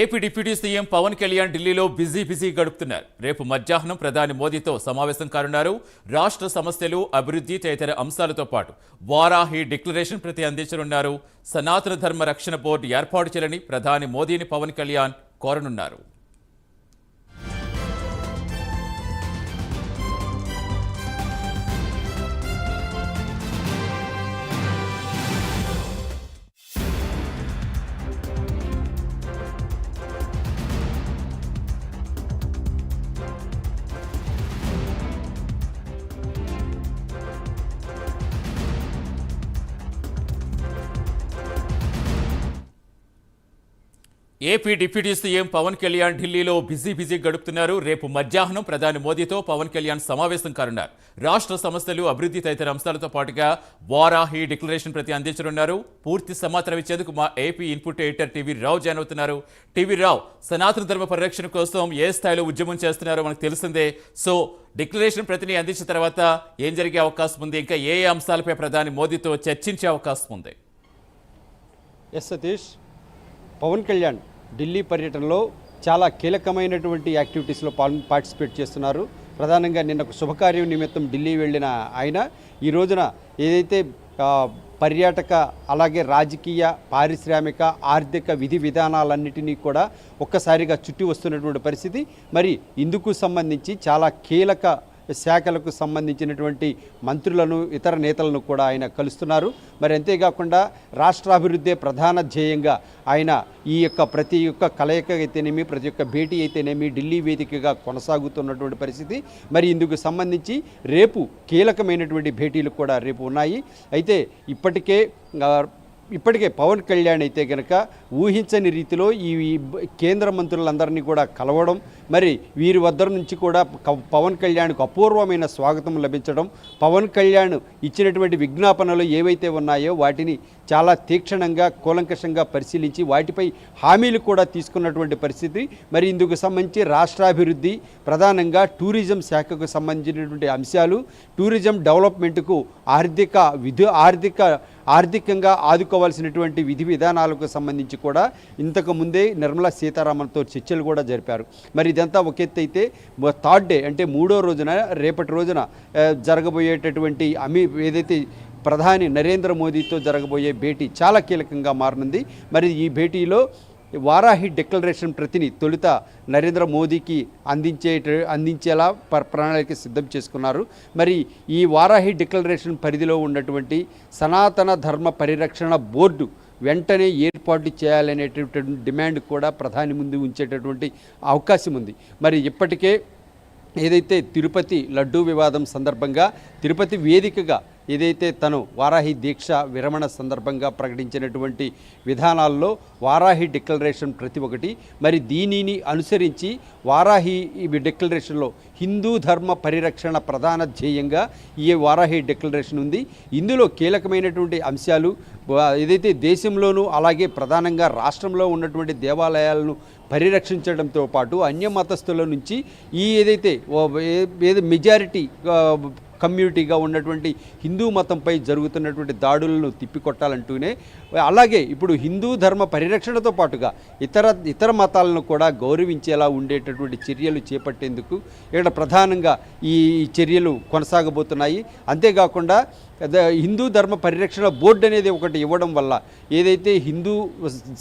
AP deputy CM Pawan Kalyan ఢిల్లీలో busy busy గడుపుతున్నారు. రేపు మధ్యాహ్నం ప్రధాని మోదీతో సమావేశం కానున్నారు. రాష్ట్ర సమస్యలు అభివృద్ధి తదితర అంశాలతో పాటు వారాహి డిక్లరేషన్ ప్రతి అందించనున్నారు. సనాతన ధర్మ రక్షణ బోర్డు ఏర్పాటు చేయాలని ప్రధాని మోదీని Pawan Kalyan కోరనున్నారు. AP deputy CM Pawan Kalyan ఢిల్లీలో బిజీ బిజీ గడుపుతున్నారు. రేపు మధ్యాహ్నం ప్రధాని మోదీతో పవన్ కళ్యాణ్ సమావేశం కానున్నారు. రాష్ట్ర సమస్యలు అభివృద్ధి తదితర అంశాలతో పాటుగా వారాహి డిక్లరేషన్ ప్రతి అందించనున్నారు. పూర్తి సమాచారం ఇచ్చేందుకు మా AP input editor TV Rao join అవుతున్నారు. టీవీ రావు సనాతన ధర్మ పరిరక్షణ కోసం ఏ స్థాయిలో ఉద్యమం చేస్తున్నారో మనకు తెలిసిందే. సో డిక్లరేషన్ ప్రతిని అందించిన తర్వాత ఏం జరిగే అవకాశం ఉంది? ఇంకా ఏ ఏ అంశాలపై ప్రధాని మోదీతో చర్చించే అవకాశం ఉంది? ఎస్ సతీష్ పవన్ కళ్యాణ్ ఢిల్లీ పర్యటనలో చాలా కీలకమైనటువంటి యాక్టివిటీస్లో పాల్ పార్టిసిపేట్ చేస్తున్నారు. ప్రధానంగా నిన్న ఒక శుభకార్యం నిమిత్తం ఢిల్లీ వెళ్ళిన ఆయన. ఈ రోజున ఏదైతే పర్యాటక అలాగే రాజకీయ పారిశ్రామిక ఆర్థిక విధి విధానాలన్నిటినీ కూడా ఒక్కసారిగా చుట్టి వస్తున్నటువంటి పరిస్థితి. మరి ఇందుకు సంబంధించి చాలా కీలక శాఖలకు సంబంధించినటువంటి మంత్రులను ఇతర నేతలను కూడా ఆయన కలుస్తున్నారు. మరి అంతేకాకుండా రాష్ట్రాభివృద్ధే ప్రధాన ధ్యేయంగా ఆయన ఈ యొక్క ప్రతి ఒక్క కలయిక అయితేనేమి ప్రతి ఒక్క భేటీ అయితేనేమి ఢిల్లీ వేదికగా కొనసాగుతున్నటువంటి పరిస్థితి. మరి ఇందుకు సంబంధించి రేపు కీలకమైనటువంటి భేటీలు కూడా రేపు ఉన్నాయి. అయితే ఇప్పటికే ఇప్పటికే పవన్ కళ్యాణ్ అయితే కనుక ఊహించని రీతిలో ఈ కేంద్ర మంత్రులందరినీ కూడా కలవడం మరి వీరి వద్ద నుంచి కూడా పవన్ కళ్యాణ్కు అపూర్వమైన స్వాగతం లభించడం పవన్ కళ్యాణ్ ఇచ్చినటువంటి విజ్ఞాపనలు ఏవైతే ఉన్నాయో వాటిని చాలా తీక్షణంగా కూలంకషంగా పరిశీలించి వాటిపై హామీలు కూడా తీసుకున్నటువంటి పరిస్థితి. మరి ఇందుకు సంబంధించి రాష్ట్రాభివృద్ధి ప్రధానంగా టూరిజం శాఖకు సంబంధించినటువంటి అంశాలు టూరిజం డెవలప్మెంట్కు ఆర్థిక విధు ఆర్థిక ఆర్థికంగా ఆదుకోవాల్సినటువంటి విధి విధానాలకు సంబంధించి కూడా ఇంతకు ముందే నిర్మలా సీతారామన్తో చర్చలు కూడా జరిపారు. మరి ఇదంతా ఒక ఎత్తు అయితే థర్డ్ డే అంటే మూడో రోజున రేపటి రోజున జరగబోయేటటువంటి అమీ ఏదైతే ప్రధాని నరేంద్ర మోదీతో జరగబోయే భేటీ చాలా కీలకంగా మారనుంది. మరి ఈ భేటీలో వారాహి డిక్లరేషన్ ప్రతిని తొలుత నరేంద్ర మోదీకి అందించే అందించేలా ప- ప్రణాళిక సిద్ధం చేసుకున్నారు. మరి ఈ వారాహి డిక్లరేషన్ పరిధిలో ఉన్నటువంటి సనాతన ధర్మ పరిరక్షణ బోర్డు వెంటనే ఏర్పాటు చేయాలనేటటువంటి డిమాండ్ కూడా ప్రధాని ముందు ఉంచేటటువంటి అవకాశం ఉంది. మరి ఇప్పటికే ఏదైతే తిరుపతి లడ్డూ వివాదం సందర్భంగా తిరుపతి వేదికగా ఏదైతే తను వారాహి దీక్ష విరమణ సందర్భంగా ప్రకటించినటువంటి విధానాల్లో వారాహి డిక్లరేషన్ ప్రతి ఒక్కటి మరి దీనిని అనుసరించి వారాహి డిక్లరేషన్లో హిందూ ధర్మ పరిరక్షణ ప్రధాన ధ్యేయంగా ఈ వారాహి డిక్లరేషన్ ఉంది. ఇందులో కీలకమైనటువంటి అంశాలు ఏదైతే దేశంలోనూ అలాగే ప్రధానంగా రాష్ట్రంలో ఉన్నటువంటి దేవాలయాలను పరిరక్షించడంతో పాటు అన్య మతస్థుల నుంచి ఈ ఏదైతే ఏది మెజారిటీ కమ్యూనిటీగా ఉన్నటువంటి హిందూ మతంపై జరుగుతున్నటువంటి దాడులను తిప్పికొట్టాలంటూనే అలాగే ఇప్పుడు హిందూ ధర్మ పరిరక్షణతో పాటుగా ఇతర ఇతర మతాలను కూడా గౌరవించేలా ఉండేటటువంటి చర్యలు చేపట్టేందుకు ఇక్కడ ప్రధానంగా ఈ చర్యలు కొనసాగబోతున్నాయి. అంతేకాకుండా హిందూ ధర్మ పరిరక్షణ బోర్డు అనేది ఒకటి ఇవ్వడం వల్ల ఏదైతే హిందూ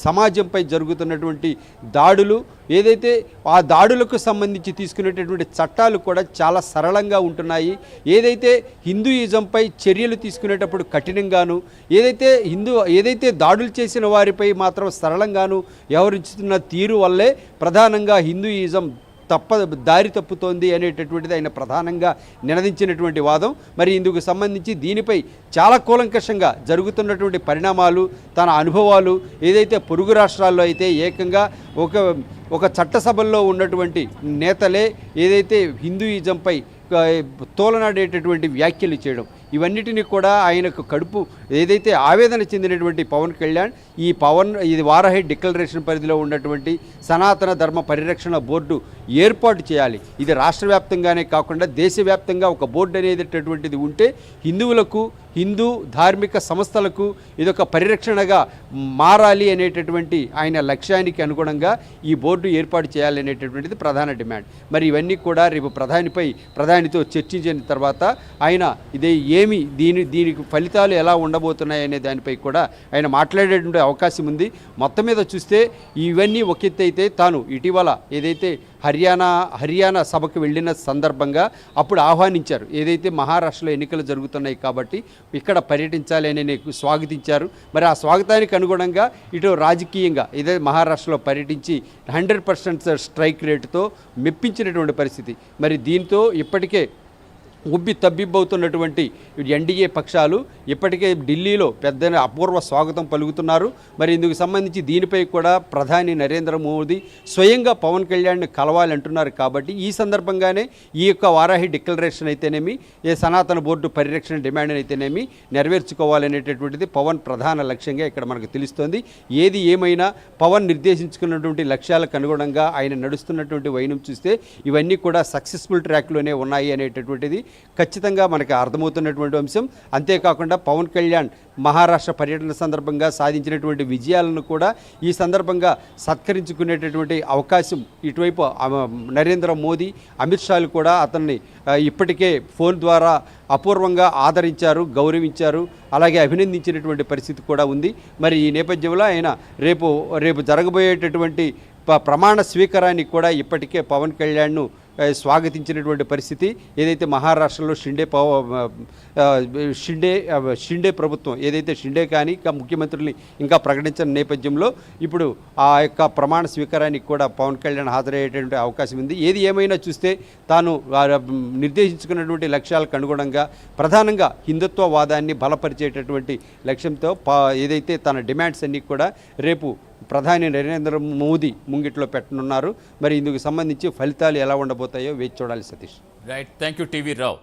సమాజంపై జరుగుతున్నటువంటి దాడులు ఏదైతే ఆ దాడులకు సంబంధించి తీసుకునేటటువంటి చట్టాలు కూడా చాలా సరళంగా ఉంటున్నాయి. ఏదైతే హిందూయిజంపై చర్యలు తీసుకునేటప్పుడు కఠినంగాను ఏదైతే హిందూ ఏదైతే దాడులు చేసిన వారిపై మాత్రం సరళంగాను వ్యవహరిస్తున్న తీరు వల్లే ప్రధానంగా హిందూయిజం తప్ప దారి తప్పుతోంది అనేటటువంటిది ఆయన ప్రధానంగా నినదించినటువంటి వాదం. మరి ఇందుకు సంబంధించి దీనిపై చాలా కూలంకషంగా జరుగుతున్నటువంటి పరిణామాలు తన అనుభవాలు ఏదైతే పొరుగు రాష్ట్రాల్లో అయితే ఏకంగా ఒక ఒక చట్టసభల్లో ఉన్నటువంటి నేతలే ఏదైతే హిందూయిజంపై తోలనాడేటటువంటి వ్యాఖ్యలు చేయడం. ఇవన్నిటిని కూడా ఆయనకు కడుపు ఏదైతే ఆవేదన చెందినటువంటి పవన్ కళ్యాణ్ ఈ పవన్ ఇది వారాహి డిక్లరేషన్ పరిధిలో ఉన్నటువంటి సనాతన ధర్మ పరిరక్షణ బోర్డు ఏర్పాటు చేయాలి. ఇది రాష్ట్ర వ్యాప్తంగానే కాకుండా దేశవ్యాప్తంగా ఒక బోర్డు అనేటటువంటిది ఉంటే హిందువులకు హిందూ ధార్మిక సంస్థలకు ఇదొక పరిరక్షణగా మారాలి అనేటటువంటి ఆయన లక్ష్యానికి అనుగుణంగా ఈ బోర్డు ఏర్పాటు చేయాలనేటటువంటిది ప్రధాన డిమాండ్. మరి ఇవన్నీ కూడా రేపు ప్రధానిపై ప్రధానితో చర్చించిన తర్వాత ఆయన ఇదే ఏమి దీని దీనికి ఫలితాలు ఎలా ఉండబోతున్నాయి అనే దానిపై కూడా ఆయన మాట్లాడేటువంటి అవకాశం ఉంది. మొత్తం మీద చూస్తే ఇవన్నీ ఒక ఎత్తు అయితే తాను ఇటీవల ఏదైతే హర్యానా హర్యానా సభకు వెళ్ళిన సందర్భంగా అప్పుడు ఆహ్వానించారు. ఏదైతే మహారాష్ట్రలో ఎన్నికలు జరుగుతున్నాయి కాబట్టి ఇక్కడ పర్యటించాలి అని స్వాగతించారు. మరి ఆ స్వాగతానికి అనుగుణంగా ఇటు రాజకీయంగా ఇదే మహారాష్ట్రలో పర్యటించి హండ్రెడ్ పర్సెంట్ స్ట్రైక్ రేటుతో మెప్పించినటువంటి పరిస్థితి. మరి దీంతో ఇప్పటికే ఉబ్బి తబ్బిబ్బవుతున్నటువంటి ఎన్డీఏ పక్షాలు ఇప్పటికే ఢిల్లీలో పెద్ద అపూర్వ స్వాగతం పలుకుతున్నారు. మరి ఇందుకు సంబంధించి దీనిపై కూడా ప్రధాని నరేంద్ర మోదీ స్వయంగా పవన్ కళ్యాణ్ని కలవాలంటున్నారు కాబట్టి ఈ సందర్భంగానే ఈ యొక్క వారాహి డిక్లరేషన్ అయితేనేమి ఏ సనాతన బోర్డు పరిరక్షణ డిమాండ్ అయితేనేమి నెరవేర్చుకోవాలనేటటువంటిది పవన్ ప్రధాన లక్ష్యంగా ఇక్కడ మనకు తెలుస్తోంది. ఏది ఏమైనా పవన్ నిర్దేశించుకున్నటువంటి లక్ష్యాలకు అనుగుణంగా ఆయన నడుస్తున్నటువంటి వైనం చూస్తే ఇవన్నీ కూడా సక్సెస్ఫుల్ ట్రాక్లోనే ఉన్నాయి అనేటటువంటిది ఖచ్చితంగా మనకి అర్థమవుతున్నటువంటి అంశం. అంతేకాకుండా పవన్ కళ్యాణ్ మహారాష్ట్ర పర్యటన సందర్భంగా సాధించినటువంటి విజయాలను కూడా ఈ సందర్భంగా సత్కరించుకునేటటువంటి అవకాశం ఇటువైపు నరేంద్ర మోదీ అమిత్ షాలు కూడా అతన్ని ఇప్పటికే ఫోన్ ద్వారా అపూర్వంగా ఆదరించారు గౌరవించారు అలాగే అభినందించినటువంటి పరిస్థితి కూడా ఉంది. మరి ఈ నేపథ్యంలో ఆయన రేపు రేపు జరగబోయేటటువంటి ప్రమాణ స్వీకారానికి కూడా ఇప్పటికే పవన్ కళ్యాణ్ను స్వాగతించినటువంటి పరిస్థితి. ఏదైతే మహారాష్ట్రలో షిండే పవ షిండే షిండే ప్రభుత్వం ఏదైతే షిండే కానీ ఇంకా ముఖ్యమంత్రుల్ని ఇంకా ప్రకటించిన నేపథ్యంలో ఇప్పుడు ఆ యొక్క ప్రమాణ స్వీకారానికి కూడా పవన్ కళ్యాణ్ హాజరయ్యేటువంటి అవకాశం ఉంది. ఏది ఏమైనా చూస్తే తాను నిర్దేశించుకున్నటువంటి లక్ష్యాలకు అనుగుణంగా ప్రధానంగా హిందుత్వవాదాన్ని బలపరిచేటటువంటి లక్ష్యంతో పా ఏదైతే తన డిమాండ్స్ అన్నీ కూడా రేపు ప్రధాని నరేంద్ర మోదీ ముంగిట్లో పెట్టనున్నారు. మరి ఇందుకు సంబంధించి ఫలితాలు ఎలా ఉండబోతాయో వేచి చూడాలి Satish. Right thank you TV Rao